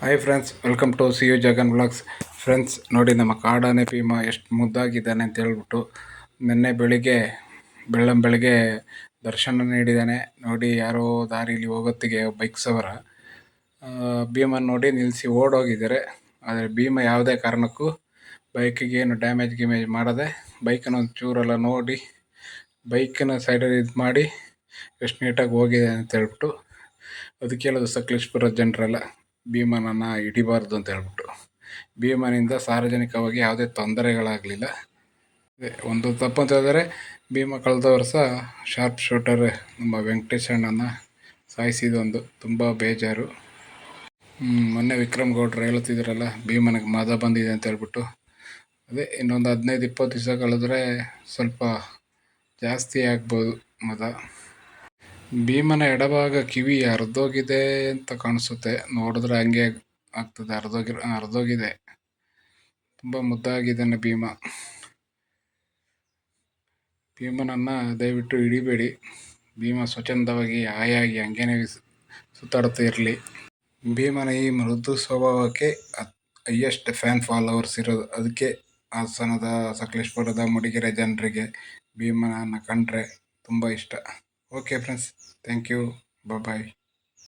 Hi friends welcome to C U Jagan blogs friends ನೋಡಿ ನಮ್ಮ ಕಾಡಾನೆ ಭೀಮ ಎಷ್ಟು ಮುದ್ದಾಗಿದ್ದಾನೆ ಅಂತ ಹೇಳ್ಬಿಟ್ಟು ನಿನ್ನೆ ಬೆಳಿಗ್ಗೆ, ಬೆಳ್ಳಂ ಬೆಳಿಗ್ಗೆ ದರ್ಶನ ನೀಡಿದ್ದಾನೆ ನೋಡಿ ಯಾರೋ ದಾರಿಲಿ ಹೋಗೋತ್ತಿಗೆ ಬೈಕ್ ಸವರ. ಭೀಮ ನೋಡಿ ನಿಲ್ಲಿಸಿ ಓಡೋಗಿದ್ದಾರೆ. ಆದರೆ ಭೀಮ ಯಾವುದೇ ಕಾರಣಕ್ಕೂ ಬೈಕಿಗೆ ಏನು ಡ್ಯಾಮೇಜ್ ಗಿಮೇಜ್ ಮಾಡದೆ ಬೈಕನ್ನು ಒಂದು ಚೂರೆಲ್ಲ ನೋಡಿ ಬೈಕನ್ನ ಸೈಡಲ್ಲಿ ಇದು ಮಾಡಿ ಎಷ್ಟು ನೀಟಾಗಿ ಹೋಗಿದೆ ಅಂತ ಹೇಳ್ಬಿಟ್ಟು ಅದಕ್ಕೆ ಹೇಳೋದು ಸಕಲೇಶ್ಪುರ ಜನರೆಲ್ಲ ಭೀಮನನ್ನು ಹಿಡಿಬಾರ್ದು ಅಂತ ಹೇಳ್ಬಿಟ್ಟು ಭೀಮನಿಂದ ಸಾರ್ವಜನಿಕವಾಗಿ ಯಾವುದೇ ತೊಂದರೆಗಳಾಗಲಿಲ್ಲ. ಒಂದು ತಪ್ಪು ಅಂತ ಹೇಳಿದರೆ ಭೀಮ ಕಳೆದ ವರ್ಷ ಶಾರ್ಪ್ ಶೂಟರ್ ನಮ್ಮ ವೆಂಕಟೇಶ್ ಅಣ್ಣನ ಸಾಯಿಸಿದೊಂದು ತುಂಬ ಬೇಜಾರು. ಮೊನ್ನೆ ವಿಕ್ರಮ್ ಗೌಡ್ರು ಹೇಳ್ತಿದ್ರಲ್ಲ ಭೀಮನಿಗೆ ಮದ ಬಂದಿದೆ ಅಂತ ಹೇಳ್ಬಿಟ್ಟು. ಅದೇ, ಇನ್ನೊಂದು ಹದಿನೈದು ಇಪ್ಪತ್ತು ದಿವಸ ಕಳೆದ್ರೆ ಸ್ವಲ್ಪ ಜಾಸ್ತಿ ಆಗ್ಬೋದು ಮದ. ಭೀಮನ ಎಡಭಾಗ ಕಿವಿ ಹರಿದೋಗಿದೆ ಅಂತ ಕಾಣಿಸುತ್ತೆ. ನೋಡಿದ್ರೆ ಹಂಗೆ ಆಗ್ತದೆ. ಹರಿದೋಗಿ ಹರಿದೋಗಿದೆ ತುಂಬ ಮುದ್ದಾಗಿದ್ದಾನೆ ಭೀಮ. ಭೀಮನನ್ನು ದಯವಿಟ್ಟು ಹಿಡಿಬೇಡಿ. ಭೀಮ ಸ್ವಚ್ಛಂದವಾಗಿ, ಹಾಯಾಗಿ, ಹಂಗೇನೆ ಸುತ್ತಾಡ್ತಾ ಇರಲಿ. ಭೀಮನ ಈ ಮೃದು ಸ್ವಭಾವಕ್ಕೆ ಹೈಯೆಸ್ಟ್ ಫ್ಯಾನ್ ಫಾಲೋವರ್ಸ್ ಇರೋದು. ಅದಕ್ಕೆ ಹಾಸನದ, ಸಕಲೇಶ್ಪುರದ ಮೂಡಿಗೆರೆ ಜನರಿಗೆ ಭೀಮನನ್ನು ಕಂಡ್ರೆ ತುಂಬ ಇಷ್ಟ. Okay friends thank you bye